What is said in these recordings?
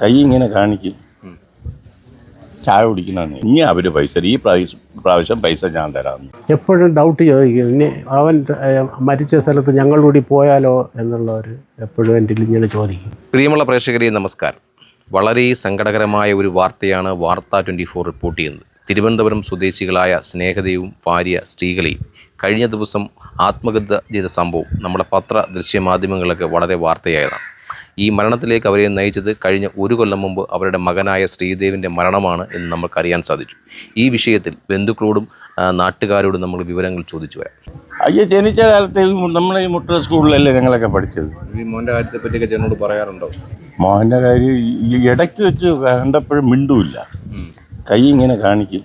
കൈ ഇങ്ങനെ കാണിക്കും. ചായ കുടിക്കണമെന്ന് ഇനി അവർ പൈസ ഈ പ്രാവശ്യം പ്രാവശ്യം പൈസ ഞാൻ തരാമെന്ന് എപ്പോഴും ഡൗട്ട് ചോദിക്കും. ഇനി അവൻ മരിച്ച സ്ഥലത്ത് ഞങ്ങൾ കൂടി പോയാലോ എന്നുള്ളവർ എപ്പോഴും എന്റെ ഇങ്ങനെ ചോദിക്കും. പ്രിയമുള്ള പ്രേക്ഷകരെ നമസ്കാരം. വളരെ സങ്കടകരമായ ഒരു വാർത്തയാണ് വാർത്ത ട്വന്റി ഫോർ റിപ്പോർട്ട് ചെയ്യുന്നത്. തിരുവനന്തപുരം സ്വദേശികളായ സ്നേഹദേവും ഭാര്യ ശ്രീകളെയും കഴിഞ്ഞ ദിവസം ആത്മഹത്യ ചെയ്ത സംഭവം നമ്മുടെ പത്ര ദൃശ്യമാധ്യമങ്ങളൊക്കെ വളരെ വാർത്തയായതാണ്. ഈ മരണത്തിലേക്ക് അവരെ നയിച്ചത് കഴിഞ്ഞ ഒരു കൊല്ലം മുമ്പ് അവരുടെ മകനായ ശ്രീദേവിന്റെ മരണമാണ് എന്ന് നമുക്കറിയാൻ സാധിച്ചു. ഈ വിഷയത്തിൽ ബന്ധുക്കളോടും നാട്ടുകാരോടും നമ്മൾ വിവരങ്ങൾ ചോദിച്ചു വരാം. അയ്യോ ജനിച്ച കാലത്ത് നമ്മളെ ഈ മുട്ട സ്കൂളിലല്ലേ ഞങ്ങളൊക്കെ പഠിച്ചത്? ഈ മോന്റെ കാര്യത്തെ പറ്റിയൊക്കെ ജനോട് പറയാറുണ്ടോ? മോഹന്റെ കാര്യം ഈ- ഈ ഇടയ്ക്ക് വെച്ച് കണ്ടപ്പോഴും മിണ്ടുമില്ല കൈ ഇങ്ങനെ കാണിക്കും.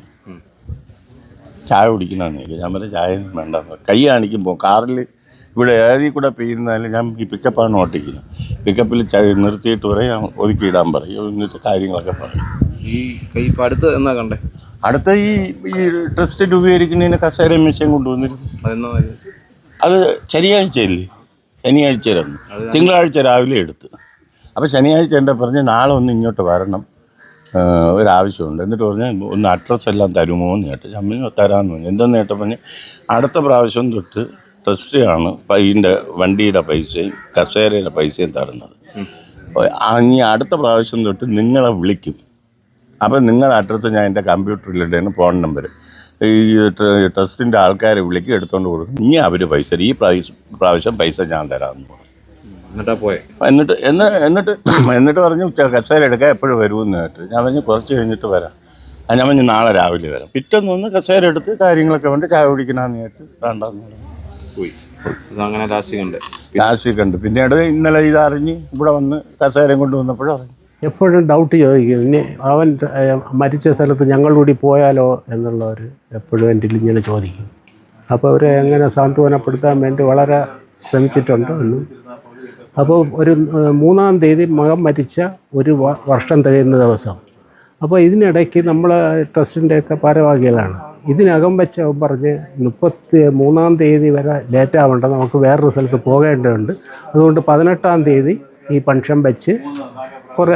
ചായ കുടിക്കണമെന്ന് ഞാൻ പറഞ്ഞ ചായ വേണ്ട. കൈ കാണിക്കുമ്പോൾ കാറിൽ ഇവിടെ ഏതിൽ കൂടെ പെയ്യുന്നാലും ഞാൻ ഈ പിക്കപ്പാണ് ഓട്ടിക്കുന്നത്. പിക്കപ്പിൽ നിർത്തിയിട്ട് പറയും ഒതുക്കിയിടാൻ പറയും. എന്നിട്ട് കാര്യങ്ങളൊക്കെ പറയും. ഈ ഇപ്പം അടുത്ത് എന്നാ കണ്ടേ? അടുത്ത ഈ ഈ ട്രസ്റ്റ് രൂപീകരിക്കുന്നതിന് കസേര മെഷീൻ കൊണ്ടുവന്നിരുന്നു അത് ശനിയാഴ്ചയല്ലേ? രണ്ട് തിങ്കളാഴ്ച രാവിലെ എടുത്ത്. അപ്പോൾ ശനിയാഴ്ച എന്റെ പറഞ്ഞ് നാളെ ഒന്ന് ഇങ്ങോട്ട് വരണം. ഒരാവശ്യമുണ്ട്. എന്നിട്ട് പറഞ്ഞ് ഒന്ന് അഡ്രസ്സ് എല്ലാം തരുമോ എന്ന് കേട്ട് അമ്മ തരാമെന്ന് പറഞ്ഞു. എന്തെന്ന് കേട്ടപ്പോൾ അടുത്ത പ്രാവശ്യം തൊട്ട് ടെസ്റ്റ് പയ്യന്റെ ഇതിന്റെ വണ്ടിയുടെ പൈസയും കസേരയുടെ പൈസയും തരുന്നത്. ഇനി അടുത്ത പ്രാവശ്യം തൊട്ട് നിങ്ങളെ വിളിക്കും. അപ്പം നിങ്ങളുടെ അഡ്രസ്സ് ഞാൻ എന്റെ കമ്പ്യൂട്ടറിലിട്ടാണ് ഫോൺ നമ്പർ ഈ ട്രസ്റ്റിന്റെ ആൾക്കാരെ വിളിക്കും എടുത്തുകൊണ്ട് കൊടുക്കും. ഇനി അവർ പൈസ. ഈ പ്രാവശ്യം പ്രാവശ്യം പൈസ ഞാൻ തരാമെന്ന് പറഞ്ഞു. എന്നിട്ടാ പോയെ? എന്നിട്ട് എന്ന് എന്നിട്ട് എന്നിട്ട് പറഞ്ഞു "ഉച്ച കസേര എടുക്കാൻ എപ്പോഴും വരുമെന്ന് കേട്ട്. ഞാൻ പറഞ്ഞു കുറച്ച് കഴിഞ്ഞിട്ട് വരാം. ഞാൻ പറഞ്ഞു നാളെ രാവിലെ വരാം. പിറ്റേന്ന് വന്ന് കസേര എടുത്ത് കാര്യങ്ങളൊക്കെ വേണ്ടി ചായ കുടിക്കണമെന്ന് കേട്ട് വേണ്ടെന്ന് പറഞ്ഞു. പോയി. അങ്ങനെ ലാസ്റ്റ് കണ്ടേ ലാസ്റ്റ് കണ്ട് പിന്നീട് ഇന്നലെ ഇത് ഇതറിഞ്ഞ് ഇവിടെ വന്ന് കസേരം കൊണ്ടുവന്നപ്പോഴും അറിഞ്ഞു. എപ്പോഴും ഡൗട്ട് ചോദിക്കും. ഇനി അവൻ മരിച്ച സ്ഥലത്ത് ഞങ്ങൾ കൂടി പോയാലോ എന്നുള്ളവർ എപ്പോഴും എന്റെ ഇങ്ങനെ ചോദിക്കും. അപ്പോൾ അവരെ എങ്ങനെ സാന്ത്വനപ്പെടുത്താൻ വേണ്ടി വളരെ ശ്രമിച്ചിട്ടുണ്ട് എന്നും. അപ്പോൾ ഒരു മൂന്നാം തീയതി മകൻ മരിച്ച ഒരു വർഷം തികയുന്ന ദിവസം. അപ്പോൾ ഇതിനിടയ്ക്ക് നമ്മൾ ട്രസ്റ്റിന്റെയൊക്കെ ഭാരവാഹികളാണ്. ഇതിനകം വെച്ച് പറഞ്ഞ് മുപ്പത്തി മൂന്നാം തീയതി വരെ ലേറ്റ് ആവേണ്ട നമുക്ക് വേറൊരു സ്ഥലത്ത് പോകേണ്ടതുണ്ട്. അതുകൊണ്ട് പതിനെട്ടാം തീയതി ഈ ഫംഗ്ഷൻ വെച്ച് കുറേ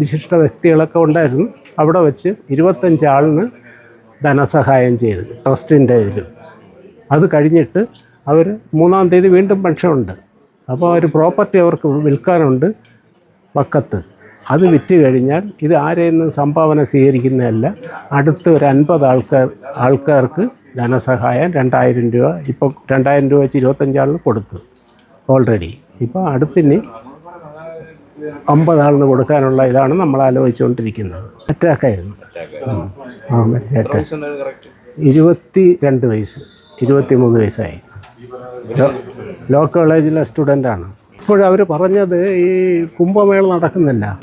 വിശിഷ്ട വ്യക്തികളൊക്കെ ഉണ്ടായിരുന്നു. അവിടെ വെച്ച് ഇരുപത്തഞ്ച് ആളിന് ധനസഹായം ചെയ്ത് ട്രസ്റ്റിന്റെ ഇതിൽ അത് കഴിഞ്ഞിട്ട് അവർ മൂന്നാം തീയതി വീണ്ടും ഫംഗ്ഷനുണ്ട് അപ്പോൾ ഒരു പ്രോപ്പർട്ടി അവർക്ക് വിൽക്കാനുണ്ട് പക്കത്ത് അത് വിറ്റ് കഴിഞ്ഞാൽ ഇത് ആരെയും നിന്നും സംഭാവന സ്വീകരിക്കുന്നതല്ല. അടുത്ത ഒരു അൻപത് ആൾക്കാർ ആൾക്കാർക്ക് ധനസഹായം രണ്ടായിരം രൂപ ഇപ്പം രണ്ടായിരം രൂപ വെച്ച് ഇരുപത്തഞ്ചാളിന് കൊടുത്തു ഓൾറെഡി ഇപ്പോൾ അടുത്തിന് അമ്പതാളിന് കൊടുക്കാനുള്ള ഇതാണ് നമ്മൾ ആലോചിച്ചുകൊണ്ടിരിക്കുന്നത്. അറ്റാക്കായിരുന്നു. ആ മരിച്ച അറ്റാക്ക്. ഇരുപത്തി രണ്ട് വയസ്സ് ഇരുപത്തി മൂന്ന് വയസ്സായി. ലോ- കോളേജിലെ സ്റ്റുഡന്റാണ് ഇപ്പോഴവർ പറഞ്ഞത് ഈ കുംഭമേള നടക്കുന്നില്ല.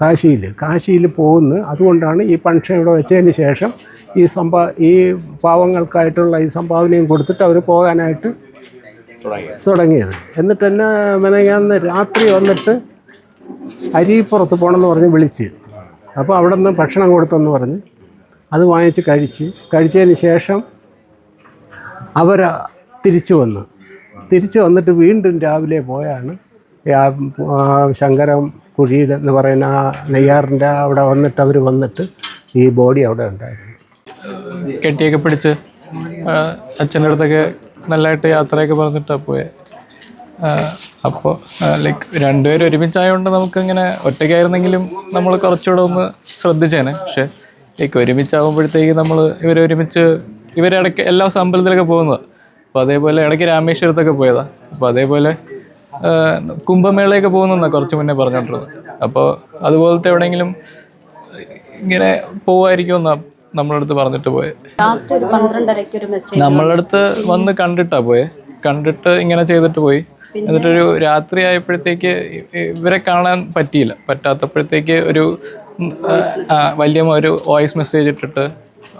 കാശിയിൽ കാശിയിൽ പോകുന്നു. അതുകൊണ്ടാണ് ഈ ഫംഗ്ഷൻ ഇവിടെ വെച്ചതിന് ശേഷം ഈ സംഭാ ഈ പാവങ്ങൾക്കായിട്ടുള്ള ഈ സംഭാവനയും കൊടുത്തിട്ട് അവർ പോകാനായിട്ട് തുടങ്ങിയത്. എന്നിട്ട് എന്നെ മെനങ്ങാന്ന് രാത്രി വന്നിട്ട് അരിപ്പുറത്ത് പോകണമെന്ന് പറഞ്ഞ് വിളിച്ച്. അപ്പോൾ അവിടെ നിന്ന് ഭക്ഷണം കൊടുത്തെന്ന് പറഞ്ഞ് അത് വാങ്ങിച്ച് കഴിച്ച്. കഴിച്ചതിന് ശേഷം അവർ തിരിച്ചു വന്ന്. തിരിച്ചു വന്നിട്ട് വീണ്ടും രാവിലെ പോയാണ്. ശങ്കരം കുഴിയുടെ എന്ന് പറയുന്ന ആ നെയ്യാറിന്റെ അവിടെ വന്നിട്ട് അവർ വന്നിട്ട് ഈ ബോഡി അവിടെ ഉണ്ടായിരുന്നു. കെട്ടിയൊക്കെ പിടിച്ച് അച്ഛന്റെ അടുത്തൊക്കെ നല്ലതായിട്ട് യാത്രയൊക്കെ പറഞ്ഞിട്ടാണ് പോയത് അപ്പോൾ ലൈക്ക് രണ്ടുപേരും ഒരുമിച്ചായതുകൊണ്ട് നമുക്കിങ്ങനെ ഒറ്റയ്ക്കായിരുന്നെങ്കിലും നമ്മൾ കുറച്ചുകൂടെ ഒന്ന് ശ്രദ്ധിച്ചേനെ. പക്ഷേ ലൈക്ക് ഒരുമിച്ചാകുമ്പോഴത്തേക്ക് നമ്മൾ ഇവരൊരുമിച്ച് ഇവരിടയ്ക്ക് എല്ലാ ദിവസവും അമ്പലത്തിലൊക്കെ പോകുന്നതാണ് അപ്പോൾ അതേപോലെ ഇടയ്ക്ക് രാമേശ്വരത്തൊക്കെ പോയതാണ് അപ്പോൾ അതേപോലെ കുംഭമേളയൊക്കെ പോകുന്നതാണ് കുറച്ച് മുന്നേ പറഞ്ഞിട്ടുള്ളത് അപ്പോൾ അതുപോലത്തെ എവിടെയെങ്കിലും ഇങ്ങനെ പറഞ്ഞിട്ട് പോയത് ലാസ്റ്റ് ഒരു പന്ത്രണ്ടരയ്ക്ക് ഒരു മെസ്സേജ് നമ്മളുടെ അടുത്ത് വന്ന് കണ്ടിട്ടാ പോയെ. കണ്ടിട്ട് ഇങ്ങനെ ചെയ്തിട്ട് പോയി. എന്നിട്ടൊരു രാത്രി ആയപ്പോഴത്തേക്ക് ഇവരെ കാണാൻ പറ്റിയില്ല. പറ്റാത്തപ്പോഴത്തേക്ക് ഒരു വലിയ ഒരു വോയിസ് മെസ്സേജ് ഇട്ടിട്ട്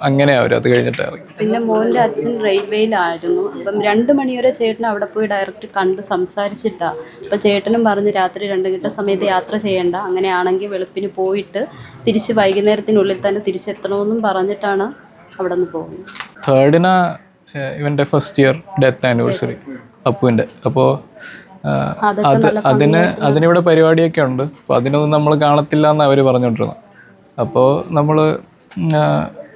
അങ്ങനെ അവർ അത് കഴിഞ്ഞിട്ട് ഇറങ്ങി. പിന്നെ മോന്റെ അച്ഛൻ റെയിൽവേയിലായിരുന്നു. അപ്പം രണ്ട് മണിവരെ ചേട്ടൻ അവിടെ പോയി ഡയറക്റ്റ് കണ്ട് സംസാരിച്ചിട്ടാ. അപ്പം ചേട്ടനും പറഞ്ഞു രാത്രി രണ്ട് കിട്ട സമയത്ത് യാത്ര ചെയ്യണ്ട. അങ്ങനെയാണെങ്കിൽ വെളുപ്പിന് പോയിട്ട് തിരിച്ച് വൈകുന്നേരത്തിനുള്ളിൽ തന്നെ തിരിച്ചെത്തണമെന്നും പറഞ്ഞിട്ടാണ് അവിടെ നിന്ന് പോകുന്നത്. തേർഡിന ഇവന്റെ ഫസ്റ്റ് ഇയർ ഡെത്ത് ആനിവേഴ്സറി അപ്പുവിന്റെ അപ്പോൾ അത് അതിന് അതിനിവിടെ പരിപാടിയൊക്കെ ഉണ്ട്. അപ്പോൾ അതിനൊന്നും നമ്മൾ കാണത്തില്ല എന്ന് അവർ പറഞ്ഞുകൊണ്ടിരുന്നത് അപ്പോൾ നമ്മൾ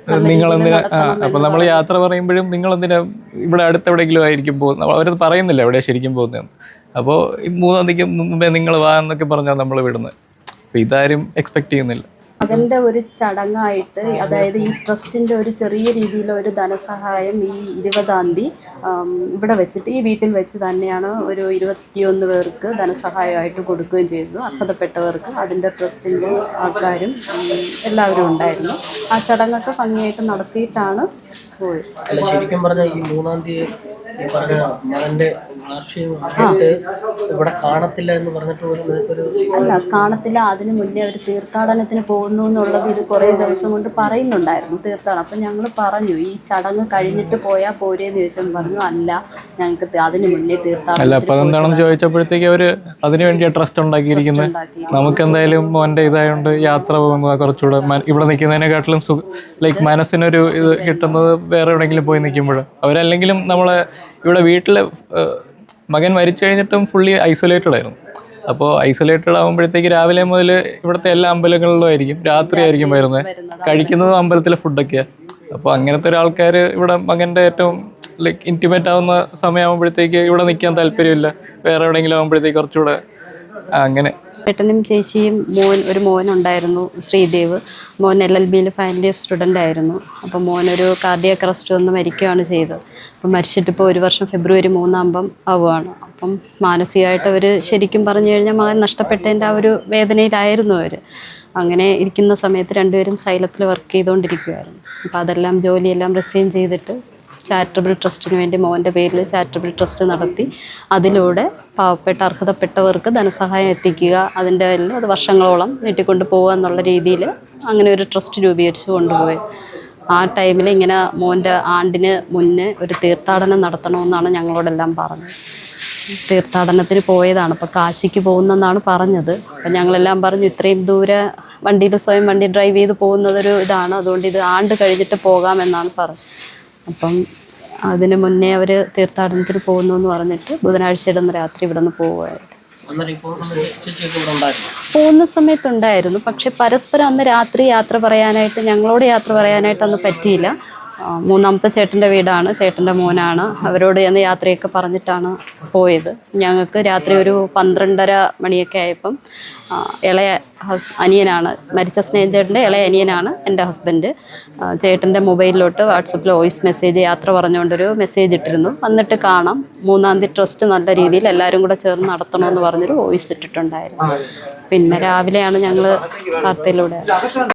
നിങ്ങളെന്തിനാ ആ അപ്പോൾ നമ്മൾ യാത്ര പറയുമ്പോഴും നിങ്ങൾ എന്തിനാ ഇവിടെ അടുത്തെവിടെയെങ്കിലും ആയിരിക്കും പോകുന്നത്? അവരത് പറയുന്നില്ല എവിടെ ശരിക്കും പോകുന്നതെന്ന്. അപ്പോൾ ഈ മൂന്നാം തീയതിക്ക് മുമ്പേ നിങ്ങൾ വാ എന്നൊക്കെ പറഞ്ഞാൽ നമ്മൾ വിടുന്നത്. അപ്പോൾ ഇതാരും എക്സ്പെക്ട് ചെയ്യുന്നില്ല. അതിന്റെ ഒരു ചടങ്ങായിട്ട് അതായത് ഈ ട്രസ്റ്റിന്റെ ഒരു ചെറിയ രീതിയിലുള്ള ഒരു ധനസഹായം ഈ ഇരുപതാം തീയതി ഇവിടെ വെച്ചിട്ട് ഈ വീട്ടിൽ വെച്ച് തന്നെയാണ് ഒരു ഇരുപത്തിയൊന്ന് പേർക്ക് ധനസഹായമായിട്ട് കൊടുക്കുകയും ചെയ്തു അർഹതപ്പെട്ടവർക്ക് അതിന്റെ ട്രസ്റ്റിന്റെ ആൾക്കാരും എല്ലാവരും ഉണ്ടായിരുന്നു. ആ ചടങ്ങൊക്കെ ഭംഗിയായിട്ട് നടത്തിയിട്ടാണ് പോയത്. ശരിക്കും പറഞ്ഞാൽ ഈ മൂന്നാം തീയതി മകന്റെ ഇവിടെ കാണത്തില്ല എന്ന് പറഞ്ഞിട്ട് പോലും അല്ല കാണത്തില്ല. അതിന് മുന്നേ അവർ തീർത്ഥാടനത്തിന് പോകുന്നു എന്നുള്ളത് ഇത് കുറേ ദിവസം കൊണ്ട് പറയുന്നുണ്ടായിരുന്നു തീർത്ഥാടനം. അപ്പം ഞങ്ങൾ പറഞ്ഞു ഈ ചടങ്ങ് കഴിഞ്ഞിട്ട് പോയാൽ പോരേന്ന് ദിവസം പറഞ്ഞു അല്ല ഞങ്ങൾക്ക് അതിന് മുന്നേ അല്ല തീർത്ഥാടനം അപ്പോൾ അതെന്താണെന്ന് ചോദിച്ചപ്പോഴത്തേക്ക് അവർ അതിനു വേണ്ടി ട്രസ്റ്റ് ഉണ്ടാക്കിയിരിക്കുന്നത് നമുക്ക് എന്തായാലും മോന്റെ ഇതായതുകൊണ്ട് യാത്ര പോകുന്നത് കുറച്ചുകൂടെ ഇവിടെ നിൽക്കുന്നതിനെക്കാട്ടിലും സുഖ ലൈക്ക് മനസ്സിനൊരു ഇത് കിട്ടുന്നത് വേറെ എവിടെയെങ്കിലും പോയി നിൽക്കുമ്പോൾ അവരല്ലെങ്കിലും നമ്മളെ ഇവിടെ വീട്ടിൽ മകൻ മരിച്ചു കഴിഞ്ഞിട്ടും ഫുള്ളി ഐസൊലേറ്റഡ് ആയിരുന്നു. അപ്പോൾ ഐസൊലേറ്റഡ് ആകുമ്പോഴത്തേക്ക് രാവിലെ മുതൽ ഇവിടുത്തെ എല്ലാ അമ്പലങ്ങളിലും ആയിരിക്കും. രാത്രി ആയിരിക്കും വരുന്നത്. കഴിക്കുന്നതും അമ്പലത്തിലെ ഫുഡൊക്കെയാണ് അപ്പോൾ അങ്ങനത്തെ ഒരാൾക്കാർ ഇവിടെ മകന്റെ ഏറ്റവും ലൈക്ക് ഇന്റിമേറ്റ് ആവുന്ന സമയമാകുമ്പോഴത്തേക്ക് ഇവിടെ നിൽക്കാൻ താല്പര്യമില്ല. വേറെ എവിടെയെങ്കിലും ആകുമ്പോഴത്തേക്ക് കുറച്ചുകൂടെ അങ്ങനെ. ചേട്ടനും ചേച്ചിയും മോൻ ഒരു മോനുണ്ടായിരുന്നു ശ്രീദേവ്. മോൻ എൽ എൽ ബിയിൽ ഫൈനൽ ഇയർ സ്റ്റുഡന്റ് ആയിരുന്നു. അപ്പം മോനൊരു കാർഡിയക് അറസ്റ്റ് വന്ന് മരിക്കുകയാണ് ചെയ്തത്. അപ്പം മരിച്ചിട്ട് ഇപ്പോൾ ഒരു വർഷം ഫെബ്രുവരി മൂന്നാകുമ്പം ആവുകയാണ്. അപ്പം മാനസികമായിട്ട് അവർ ശരിക്കും പറഞ്ഞു കഴിഞ്ഞാൽ മകൻ നഷ്ടപ്പെട്ടതിന്റെ ആ ഒരു വേദനയിലായിരുന്നു അവർ അങ്ങനെ ഇരിക്കുന്ന സമയത്ത് രണ്ടുപേരും സൈലത്തിൽ വർക്ക് ചെയ്തുകൊണ്ടിരിക്കുമായിരുന്നു അപ്പോൾ അതെല്ലാം ജോലിയെല്ലാം റിസൈൻ ചെയ്തിട്ട് ചാരിറ്റബിൾ ട്രസ്റ്റിന് വേണ്ടി മോന്റെ പേരിൽ ചാരിറ്റബിൾ ട്രസ്റ്റ് നടത്തി. അതിലൂടെ പാവപ്പെട്ട അർഹതപ്പെട്ടവർക്ക് ധനസഹായം എത്തിക്കുക അതിന്റെ എല്ലാം അത് വർഷങ്ങളോളം നീട്ടിക്കൊണ്ട് പോകുക എന്നുള്ള രീതിയിൽ അങ്ങനെ ഒരു ട്രസ്റ്റ് രൂപീകരിച്ച് കൊണ്ടുപോയി. ആ ടൈമിൽ ഇങ്ങനെ മോന്റെ ആണ്ടിന് മുന്നേ ഒരു തീർത്ഥാടനം നടത്തണമെന്നാണ് ഞങ്ങളോടെല്ലാം പറഞ്ഞത്. തീർത്ഥാടനത്തിന് പോയതാണ്. അപ്പോൾ കാശിക്ക് പോകുന്നെന്നാണ് പറഞ്ഞത്. അപ്പം ഞങ്ങളെല്ലാം പറഞ്ഞു ഇത്രയും ദൂരെ വണ്ടിയിൽ സ്വയം വണ്ടി ഡ്രൈവ് ചെയ്ത് പോകുന്നതൊരു ഇതാണ്. അതുകൊണ്ട് ഇത് ആണ്ട് കഴിഞ്ഞിട്ട് പോകാമെന്നാണ് പറഞ്ഞത്. അപ്പം അതിന് മുന്നേ അവർ തീർത്ഥാടനത്തിന് പോകുന്നു എന്ന് പറഞ്ഞിട്ട് ബുധനാഴ്ച ഇടുന്ന രാത്രി ഇവിടെ നിന്ന് പോവുമായിരുന്നു പോകുന്ന സമയത്തുണ്ടായിരുന്നു. പക്ഷെ പരസ്പരം അന്ന് രാത്രി യാത്ര പറയാനായിട്ട് ഞങ്ങളോട് യാത്ര പറയാനായിട്ട് അന്ന് പറ്റിയില്ല. മൂന്നാമത്തെ ചേട്ടന്റെ വീടാണ്. ചേട്ടന്റെ മോനാണ്. അവരോട് ഞാൻ യാത്രയൊക്കെ പറഞ്ഞിട്ടാണ് പോയത്. ഞങ്ങൾക്ക് രാത്രി ഒരു പന്ത്രണ്ടര മണിയൊക്കെ ആയപ്പം ഇളയ ഹസ് അനിയനാണ് മരിച്ച സ്നേഹചേട്ടന്റെ ഇളയ അനിയനാണ് എന്റെ ഹസ്ബൻഡ്. ചേട്ടന്റെ മൊബൈലിലോട്ട് വാട്സപ്പിൽ വോയിസ് മെസ്സേജ് യാത്ര പറഞ്ഞുകൊണ്ടൊരു മെസ്സേജ് ഇട്ടിരുന്നു. വന്നിട്ട് കാണാം. മൂന്നാം തീയതി ട്രസ്റ്റ് നല്ല രീതിയിൽ എല്ലാവരും കൂടെ ചേർന്ന് നടത്തണമെന്ന് പറഞ്ഞൊരു വോയിസ് ഇട്ടിട്ടുണ്ടായിരുന്നു. പിന്നെ രാവിലെയാണ് ഞങ്ങൾ വാർത്തയിലൂടെ